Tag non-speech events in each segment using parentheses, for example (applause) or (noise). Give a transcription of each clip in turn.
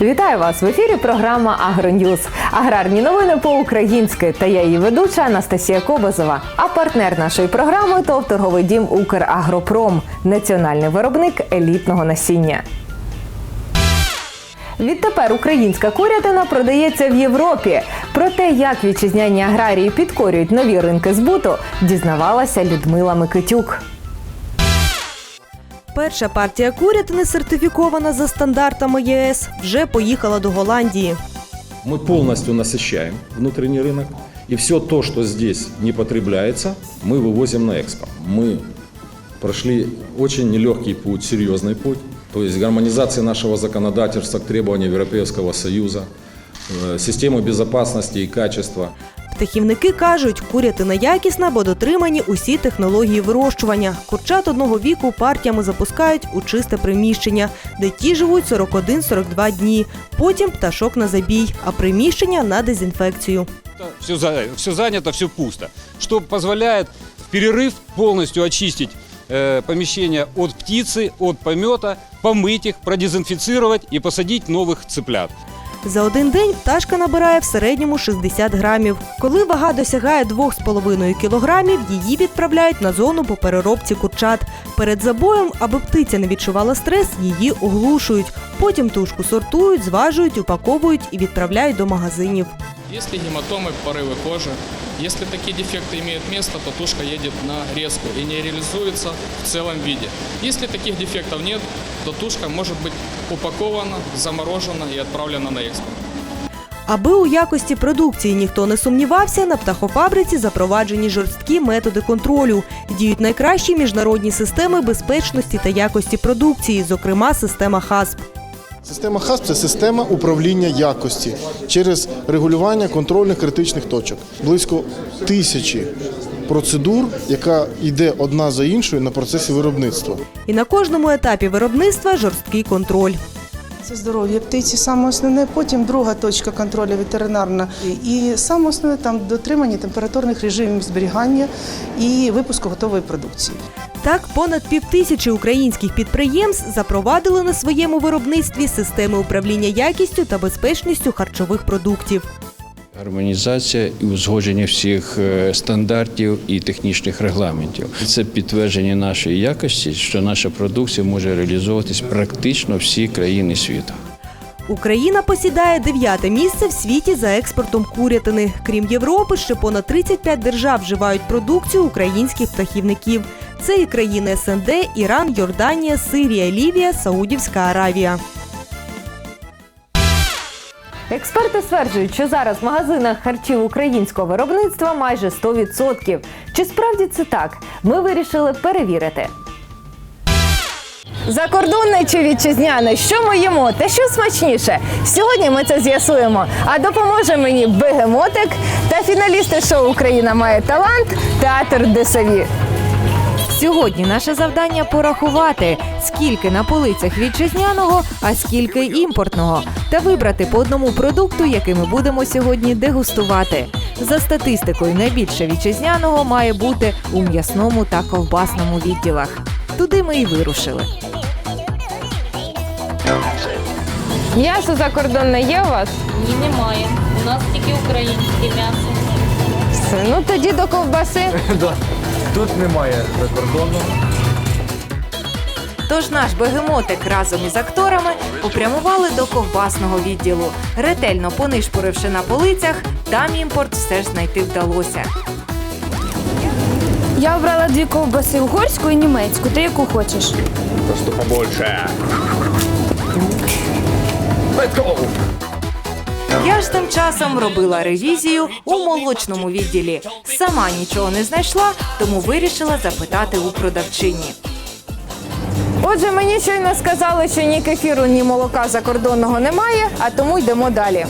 Вітаю вас в ефірі. Програма Агроньюз. Аграрні новини по-українськи. Та я її ведуча Анастасія Кобазова. А партнер нашої програми ТОВ торговий дім Украгропром, національний виробник елітного насіння. Відтепер українська курятина продається в Європі. Про те, як вітчизняні аграрії підкорюють нові ринки збуту, дізнавалася Людмила Микитюк. Перша партія курятини, сертифікована за стандартами ЄС, вже поїхала до Голландії. Мы полностью насыщаем внутренний рынок, и все то, что здесь не потребляется, мы вывозим на экспорт. Мы прошли очень нелегкий путь, серьезный путь, то есть гармонизация нашего законодательства к требованиям Европейского Союза, э, системы безопасности и качества. Птахівники кажуть, курятина якісна, бо дотримані усі технології вирощування. Курчат одного віку партіями запускають у чисте приміщення, де ті живуть 41-42 дні. Потім пташок на забій, а приміщення на дезінфекцію. Все, все занято, все пусто. Что позволяет в перерыв полностью очистить э, помещение от птицы, от помета, помыть их, продезинфицировать и посадить новых цыплят. За один день пташка набирає в середньому 60 грамів. Коли вага досягає 2,5 кілограмів, її відправляють на зону по переробці курчат. Перед забоєм, аби птиця не відчувала стрес, її оглушують. Потім тушку сортують, зважують, упаковують і відправляють до магазинів. Если гематомы, порывы кожи, если такие дефекты имеют место, то тушка едет на резку и не реализуется в целом виде. Если таких дефектов нет, то тушка может быть упакована, заморожена и отправлена на экспорт. Аби у якості продукції ніхто не сумнівався, на птахофабриці запроваджені жорсткі методи контролю. Діють найкращі міжнародні системи безпечності та якості продукції, зокрема система ХАСП. Система ХАСП це система управління якості через регулювання контрольних критичних точок. Близько тисячі процедур, яка йде одна за іншою на процесі виробництва. І на кожному етапі виробництва жорсткий контроль. Це здоров'я птиці саме основне. Потім друга точка контролю ветеринарна. І саме основне там дотримання температурних режимів зберігання і випуску готової продукції. Так, понад півтисячі українських підприємств запровадили на своєму виробництві системи управління якістю та безпечністю харчових продуктів. Гармонізація і узгодження всіх е, стандартів і технічних регламентів. Це підтвердження нашої якості, що наша продукція може реалізовуватись практично всі країни світу. Україна посідає дев'яте місце в світі за експортом курятини. Крім Європи, ще понад 35 держав вживають продукцію українських птахівників. Це і країни СНД, Іран, Йорданія, Сирія, Лівія, Саудівська Аравія. Експерти стверджують, що зараз в магазинах харчів українського виробництва майже 100%. Чи справді це так? Ми вирішили перевірити. Закордонне чи вітчизняне? Що ми їмо та що смачніше? Сьогодні ми це з'ясуємо. А допоможе мені бегемотик та фіналісти шоу Україна має талант театр Десаві. Сьогодні наше завдання порахувати, скільки на полицях вітчизняного, а скільки імпортного, та вибрати по одному продукту, який ми будемо сьогодні дегустувати. За статистикою, найбільше вітчизняного має бути у м'ясному та ковбасному відділах. Туди ми і вирушили. М'ясо закордонне є у вас? Ні, немає. У нас тільки українське м'ясо. Ну тоді до ковбаси. (laughs) Тут немає закордону. Тож наш бегемотик разом із акторами попрямували до ковбасного відділу. Ретельно понишпоривши на полицях, там імпорт все ж знайти вдалося. Я обрала дві ковбаси угорську і німецьку. Ти яку хочеш? Просто побольше. Let's go! Я ж тим часом робила ревізію у молочному відділі. Сама нічого не знайшла, тому вирішила запитати у продавчині. Отже, мені щойно сказали, що ні кефіру, ні молока закордонного немає, а тому йдемо далі.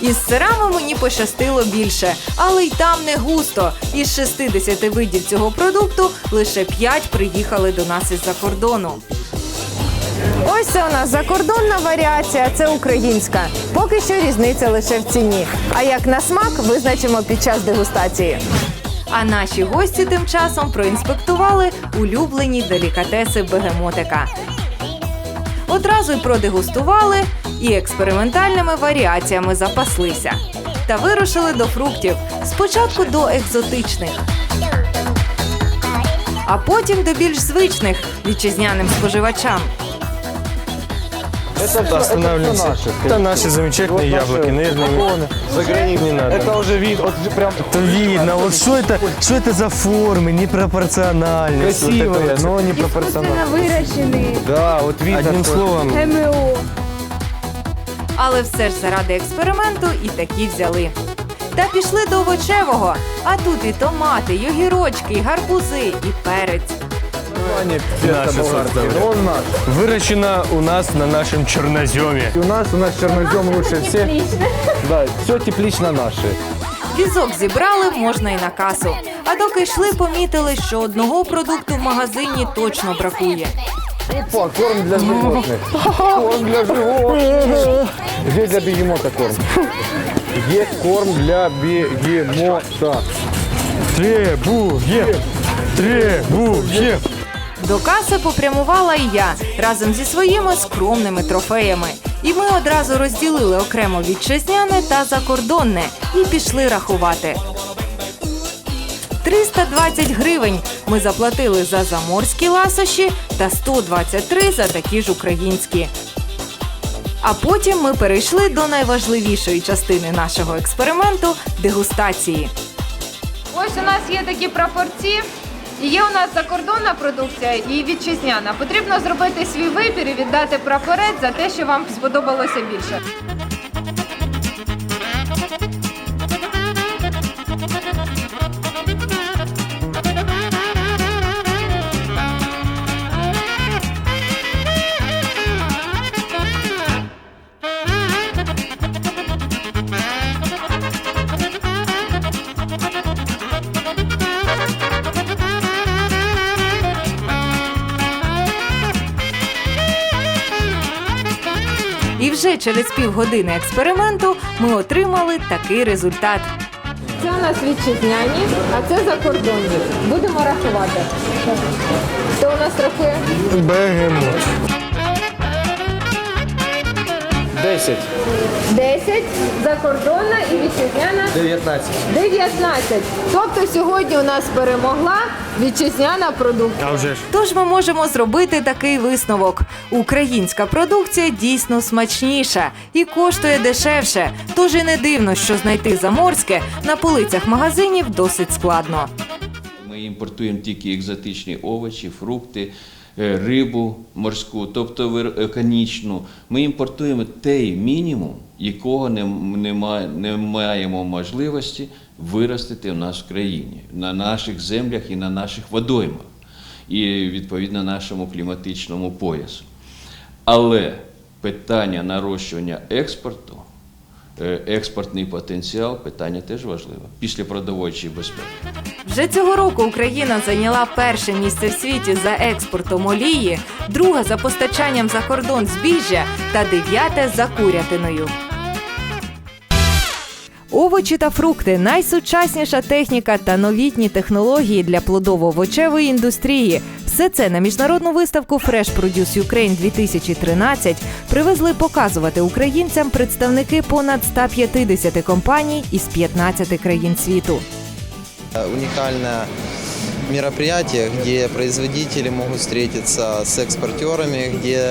Із сирами мені пощастило більше, але й там не густо. Із 60 видів цього продукту лише 5 приїхали до нас із-за кордону. Ось це у нас закордонна варіація, це українська. Поки що різниця лише в ціні. А як на смак визначимо під час дегустації. А наші гості тим часом проінспектували улюблені делікатеси бегемотика. Одразу й продегустували, і експериментальними варіаціями запаслися. Та вирушили до фруктів. Спочатку до екзотичних, а потім до більш звичних вітчизняним споживачам. Это останавливаемся. Это наши замечательные яблоки, нежные. Не надо. Это уже вид, вот прям... Это видно, вот что это, что это за формы, непропорциональность. Красивые, но непропорциональные. вирощений Да, вот видно. Одним словом. ГМО. Але все ж заради експерименту і такі взяли. Та пішли до овочевого, а тут і томати, і огірочки, і гарбузи, і перець. Наши составляют. Он наш. Выращено у нас на нашем черноземе. У нас, у нас чернозем лучше всех. Да, все теплично наше. Візок зібрали, можна і на касу. А доки йшли, помітили, що одного продукту в магазині точно бракує. Опа, корм для животных. Корм для животных. Где для бегемота корм? Есть корм для бегемота. Требуем! Требуем! До каси попрямувала і я разом зі своїми скромними трофеями. І ми одразу розділили окремо вітчизняне та закордонне і пішли рахувати. 320 гривень ми заплатили за заморські ласощі та 123 за такі ж українські. А потім ми перейшли до найважливішої частини нашого експерименту дегустації. Ось у нас є такі прапорці. І Є у нас закордонна продукція і вітчизняна. Потрібно зробити свій вибір і віддати прапорець за те, що вам сподобалося більше. Через півгодини експерименту ми отримали такий результат. Це у нас вітчизняні, а це закордонні. Будемо рахувати. Хто у нас рахує? Бегемот. 10. 10, закордонна і вітчизняна 19. 19. Тобто сьогодні у нас перемогла вітчизняна продукція. А вже ж. Тож ми можемо зробити такий висновок: українська продукція дійсно смачніша і коштує дешевше. Тож і не дивно, що знайти заморське на полицях магазинів досить складно. Ми імпортуємо тільки екзотичні овочі, фрукти, рибу морську, тобто вир- еконічну. Ми імпортуємо той мінімум, якого не, не, ма- не маємо можливості виростити в нас в країні, на наших землях і на наших водоймах, і відповідно нашому кліматичному поясу. Але питання нарощування експорту, е, експортний потенціал питання теж важливе після продовольчої безпеки. Вже цього року Україна зайняла перше місце в світі за експортом олії, друге за постачанням за кордон збіжжя та дев'яте за курятиною. Овочі та фрукти найсучасніша техніка та новітні технології для плодово-овочевої індустрії. Все це на міжнародну виставку Fresh Produce Ukraine 2013 привезли показувати українцям представники понад 150 компаній із 15 країн світу. уникальное мероприятие, где производители могут встретиться с экспортерами, где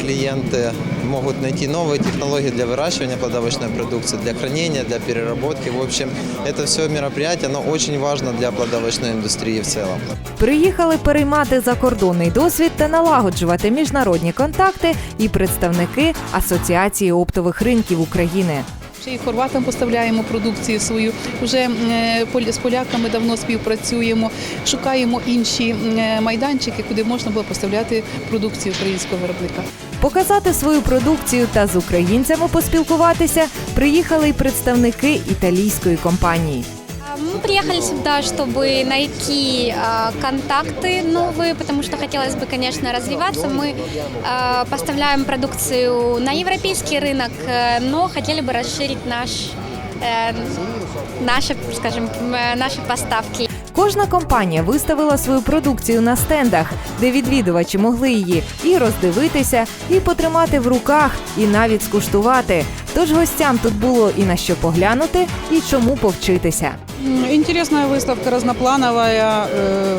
клиенты могут найти новые технологии для выращивания плодовочной продукции, для хранения, для переработки. В общем, это все мероприятие, оно очень важно для плодовочной индустрии в целом. Приїхали переймати закордонний досвід та налагоджувати міжнародні контакти і представники Асоціації оптових ринків України. Ще й хорватам поставляємо продукцію свою. Вже е, з поляками давно співпрацюємо, шукаємо інші е, майданчики, куди можна було поставляти продукцію українського виробника. Показати свою продукцію та з українцями поспілкуватися приїхали й представники італійської компанії. Мы приехали сюда, чтобы найти а, контакты новые, потому что хотелось бы, конечно, развиваться. Мы а, поставляем продукцию на европейский рынок, э, но хотели бы расширить наш э, наши, скажем, э, наши поставки. Кожна компанія виставила свою продукцію на стендах, де відвідувачі могли її і роздивитися, і потримати в руках, і навіть скуштувати. Тож гостям тут було і на що поглянути, і чому повчитися. М, Интересная выставка, разноплановая, э,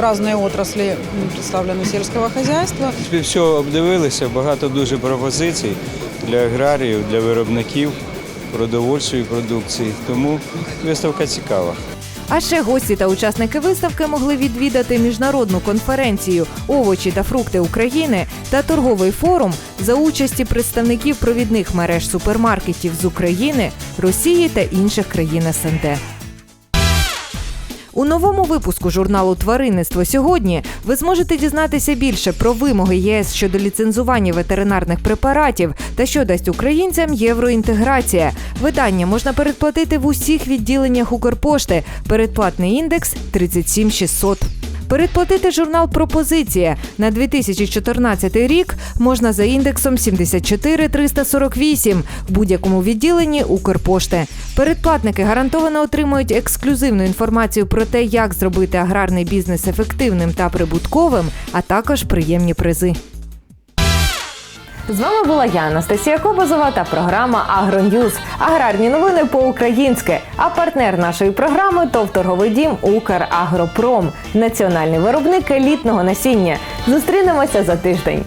разные отрасли м, представлены сельского хозяйства. Все обдивилися, багато дуже пропозицій для аграріїв, для виробників продовольчої продукції. Тому виставка цікава. А ще гості та учасники виставки могли відвідати міжнародну конференцію Овочі та фрукти України та торговий форум за участі представників провідних мереж супермаркетів з України, Росії та інших країн СНД. У новому випуску журналу Тваринництво сьогодні ви зможете дізнатися більше про вимоги ЄС щодо ліцензування ветеринарних препаратів та що дасть українцям євроінтеграція. Видання можна передплатити в усіх відділеннях Укрпошти. Передплатний індекс 37600. Передплатити журнал Пропозиція на 2014 рік можна за індексом 74348 в будь-якому відділенні Укрпошти. Передплатники гарантовано отримують ексклюзивну інформацію про те, як зробити аграрний бізнес ефективним та прибутковим, а також приємні призи. З вами була я, Анастасія Кобозова та програма «Агроньюз». Аграрні новини по-українськи. А партнер нашої програми то торговий дім Украгропром, національний виробник елітного насіння. Зустрінемося за тиждень.